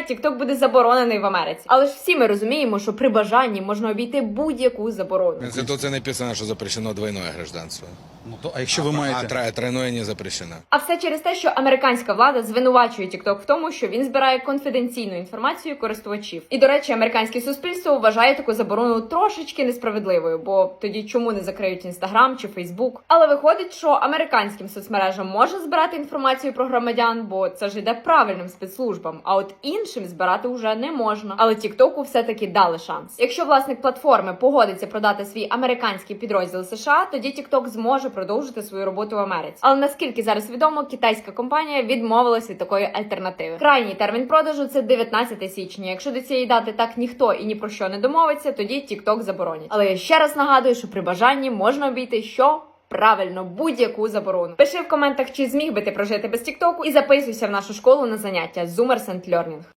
TikTok буде заборонений в Америці. Але ж всі ми розуміємо, що при бажанні можна обійти будь-яку заборону. В Конституции написано, что запрещено двойное гражданство. Ну то, а якщо ви А маєте тройное не запрещено. А все через те, що американська влада звинувачує TikTok в тому, що він збирає конфіденційну інформацію користувачів. І до речі, американське суспільство вважає таку заборону трошечки несправедливою, бо тоді чому не закриють інстаграм чи Фейсбук? Але виходить, що американським соцмережам можна збирати інформацію про громадян, бо це ж йде правильним спецслужбам. А от іншим збирати вже не можна. Але TikTok все таки дали шанс. Якщо власник платформи погодиться продати свій американський підрозділ США, тоді TikTok зможе продовжити свою роботу в Америці. Але наскільки зараз відомо, китайська компанія відмовилась від такої альтернативи. Крайній термін продажу це 19 січня. Якщо до цієї дати так ніхто і ні про що не домовиться, тоді TikTok заборонять. Але я ще раз нагадую, що при бажанні можна обійти що. Правильно, будь-яку заборону. Пиши в коментах, чи зміг би ти прожити без Тіктоку, і записуйся в нашу школу на заняття Zoomers and Learning.